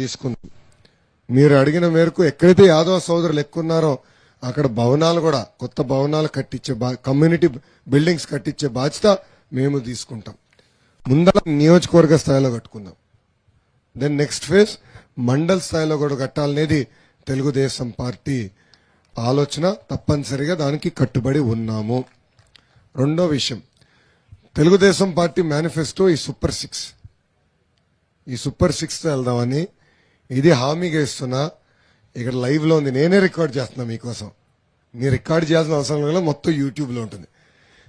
తీసుకుంది. మీరు అడిగిన మేరకు ఎక్కడైతే యాదవ సోదరులు ఎక్కున్నారో అక్కడ భవనాలు కూడా కొత్త భవనాలు కట్టించే బా కమ్యూనిటీ బిల్డింగ్స్ కట్టించే బాధ్యత మేము తీసుకుంటాం. ముందర నియోజకవర్గ స్థాయిలో కట్టుకుందాం. దెన్ నెక్స్ట్ ఫేజ్ మండల్ స్థాయిలో కూడా కట్టాలనేది తెలుగుదేశం పార్టీ ఆలోచన. తప్పనిసరిగా దానికి కట్టుబడి ఉన్నాము. రెండో విషయం తెలుగుదేశం పార్టీ మేనిఫెస్టో ఈ సూపర్ సిక్స్. ఈ సూపర్ సిక్స్తో వెళ్దామని ఇది హామీగా ఇస్తున్నా ఇక్కడ లైవ్లో ఉంది నేనే రికార్డ్ చేస్తున్నా మీకోసం. మీరు రికార్డ్ చేయాల్సిన అవసరం లేదు మొత్తం యూట్యూబ్లో ఉంటుంది.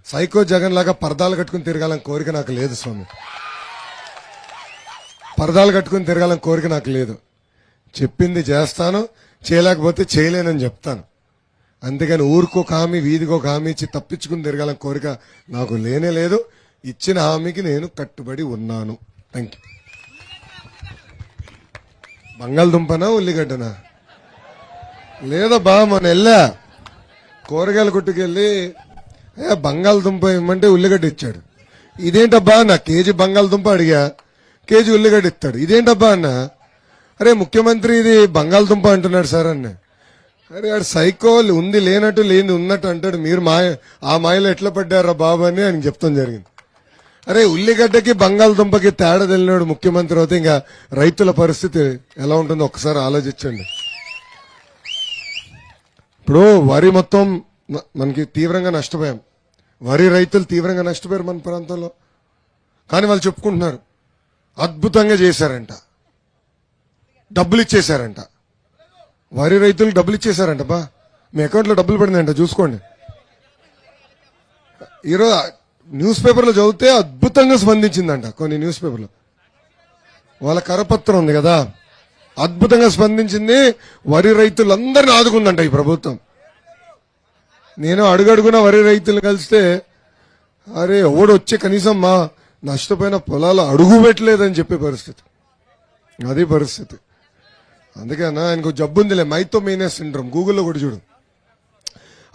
సైకో జగన్ లాగా పరదాలు కట్టుకుని తిరగాలని కోరిక నాకు లేదు స్వామి. పరదాలు కట్టుకుని తిరగాలని కోరిక నాకు లేదు. చెప్పింది చేస్తాను చేయలేకపోతే చేయలేనని చెప్తాను. అంతేగాని ఊరికో హామీ వీధికో హామీ ఇచ్చి తప్పించుకుని తిరగాలని కోరిక నాకు లేనే లేదు. ఇచ్చిన హామీకి నేను కట్టుబడి ఉన్నాను. థ్యాంక్ యూ బంగాళదుంపనా ఉల్లిగడ్డనా? లేదా బా మొన్న వెళ్ళా కూరగాయల కొట్టుకెళ్ళి ఏ బంగాళదుంప ఇమ్మంటే ఉల్లిగడ్డ ఇచ్చాడు. ఇదేంటబ్బా అన్న కేజీ బంగాళదుంప అడిగా కేజీ ఉల్లిగడ్డ ఇస్తాడు. ఇదేంటబ్బా అన్న? అరే ముఖ్యమంత్రి ఇది బంగాళదుంప అంటున్నాడు సార్ అన్న. అరే ఆడు సైకోల్ ఉంది లేనట్టు లేని ఉన్నట్టు అంటాడు. మీరు మాయ ఆ మాయలో ఎట్లా పడ్డారా బాబు అని ఆయన చెప్తాం జరిగింది. అరే ఉల్లిగడ్డకి బంగాళదుంపకి తేడా తెలినాడు ముఖ్యమంత్రి అయితే ఇంకా రైతుల పరిస్థితి ఎలా ఉంటుందో ఒకసారి ఆలోచించండి. ఇప్పుడు వరి మొత్తం మనకి తీవ్రంగా నష్టపోయాం. వరి రైతులు తీవ్రంగా నష్టపోయారు మన ప్రాంతంలో. కానీ వాళ్ళు చెప్పుకుంటున్నారు అద్భుతంగా చేశారంట. డబ్బులు ఇచ్చేశారంట. వరి రైతులు డబ్బులు ఇచ్చేశారంట బా మీ అకౌంట్లో డబ్బులు పడిందంట చూసుకోండి. ఈరోజు న్యూస్ పేపర్లో చదివితే అద్భుతంగా స్పందించిందంట కొన్ని న్యూస్ పేపర్లు. వాళ్ళ కరపత్రం ఉంది కదా అద్భుతంగా స్పందించింది వరి రైతులందరినీ ఆదుకుందంట ఈ ప్రభుత్వం. నేను అడుగడుగున వరి రైతులు కలిస్తే అరే ఎవడు వచ్చే కనీసం మా నష్టపోయిన పొలాలు అడుగు పెట్టలేదని చెప్పే పరిస్థితి. అది పరిస్థితి. అందుకేనా ఆయనకు జబ్బు ఉందిలే మైతో మీనే సిండ్రోమ్. గూగుల్లో కూడా చూడు.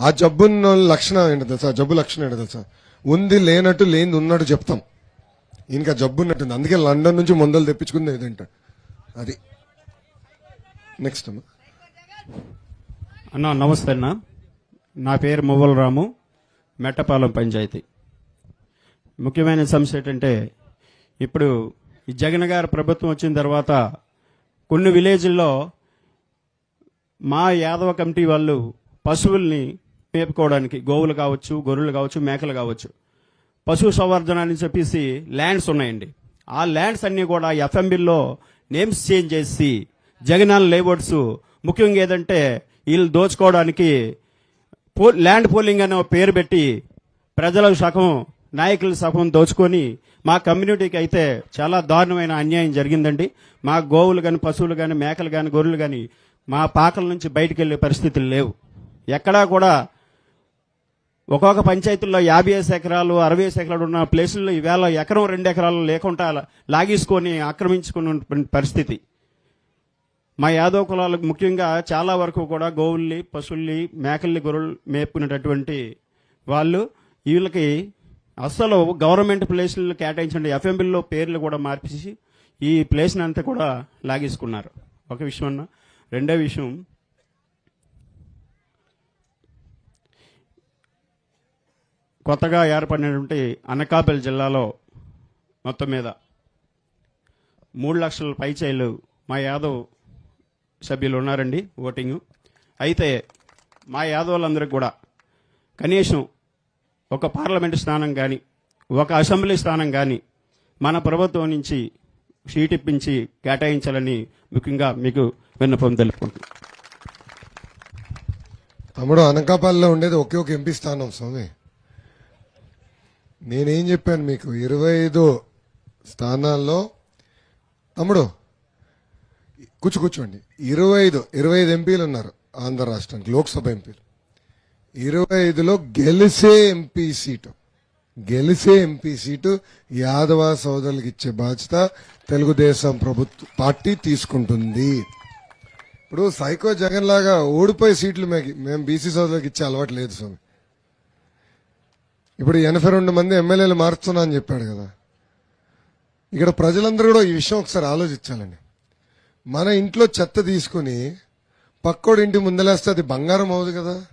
ఆ జబ్బున్న లక్షణం ఏంటో తెలుసా? జబ్బు లక్షణం ఏంటో తెలుసా? ఉంది లేనట్టు లేనిది ఉన్నట్టు చెప్తాం. ఇంకా జబ్బు ఉన్నట్టుంది. అందుకే లండన్ నుంచి మందులు తెప్పించుకుంది ఏదంట. అది. నెక్స్ట్ అమ్మా. అన్న నమస్తే అన్న. నా పేరు మువ్వల రాము. మెట్టపాలెం పంచాయతీ. ముఖ్యమైన సమస్య ఏంటంటే ఇప్పుడు ఈ జగన్ గారి ప్రభుత్వం వచ్చిన తర్వాత కొన్ని విలేజ్ల్లో మా యాదవ కమిటీ వాళ్ళు పశువుల్ని మేపుకోవడానికి గోవులు కావచ్చు గొర్రెలు కావచ్చు మేకలు కావచ్చు. పశు సంవర్ధన అని చెప్పేసి ల్యాండ్స్ ఉన్నాయండి. ఆ ల్యాండ్స్ అన్ని కూడా ఎఫ్ఎంబిల్లో నేమ్స్ చేంజ్ చేసి జగనాల్ లేబర్స్ ముఖ్యంగా ఏదంటే వీళ్ళు దోచుకోవడానికి పో ల్యాండ్ పోలింగ్ అనే పేరు పెట్టి ప్రజల సగం నాయకుల సగం దోచుకొని మా కమ్యూనిటీకి అయితే చాలా దారుణమైన అన్యాయం జరిగిందండి. మా గోవులు కానీ పశువులు కానీ మేకలు కానీ గొర్రెలు కానీ మా పాకల నుంచి బయటకు వెళ్ళే పరిస్థితులు లేవు. ఎక్కడా కూడా ఒక్కొక్క పంచాయతీల్లో యాభై ఐదు ఎకరాలు అరవై ఐదు ఎకరాలు ఉన్న ప్లేసుల్లో ఈవేళ ఎకరం రెండు ఎకరాలు లేకుండా లాగేసుకొని ఆక్రమించుకున్న పరిస్థితి. మా యాదవ కులాలకు ముఖ్యంగా చాలా వరకు కూడా గోవుల్ని పశువుల్ని మేకల్ని గొర్రెలు మేపుకునేటటువంటి వాళ్ళు వీళ్ళకి అస్సలు గవర్నమెంట్ ప్లేసులు కేటాయించండి. ఎఫ్ఎంబిల్లో పేర్లు కూడా మార్చేసి ఈ ప్లేస్ని అంతా కూడా లాగేసుకున్నారు. ఒక విషయం అన్న. రెండో విషయం కొత్తగా ఏర్పడినటువంటి అనకాపల్లి జిల్లాలో మొత్తం మీద మూడు లక్షల పైచైలు మా యాదవ్ సభ్యులు ఉన్నారండి ఓటింగ్. అయితే మా యాదవులందరికీ కూడా కనీసం ఒక పార్లమెంటు స్థానం కానీ ఒక అసెంబ్లీ స్థానం కానీ మన ప్రభుత్వం నుంచి సీట్ ఇప్పించి కేటాయించాలని ముఖ్యంగా మీకు విన్నపం తెలుపుకుంటున్నాను తమ్ముడు అనకాపల్లిలో ఉండేది ఒకే ఒక ఎంపీ స్థానం స్వామి. నేనేం చెప్పాను మీకు? ఇరవై ఐదు స్థానాల్లో తమ్ముడు కూర్చో కూర్చోండి. ఇరవై ఐదు ఇరవై ఐదు ఎంపీలు ఉన్నారు ఆంధ్ర రాష్ట్రానికి లోక్సభ ఎంపీలు. ఇరవై ఐదులో గెలిసే ఎంపీ సీటు. గెలిసే ఎంపీ సీటు యాదవ సోదరులకు ఇచ్చే బాధ్యత తెలుగుదేశం ప్రభుత్వ పార్టీ తీసుకుంటుంది. ఇప్పుడు సైకో జగన్ లాగా ఓడిపోయే సీట్లు మేము మేము బీసీ సోదరులకు ఇచ్చే అలవాటు లేదు స్వామి. ఇప్పుడు ఎనభై రెండు మంది ఎమ్మెల్యేలు మారుస్తున్నా అని చెప్పాడు కదా. ఇక్కడ ప్రజలందరూ కూడా ఈ విషయం ఒకసారి ఆలోచించాలండి. మన ఇంట్లో చెత్త తీసుకుని పక్కోడి ఇంటి ముందలేస్తే అది బంగారం అవుదు కదా.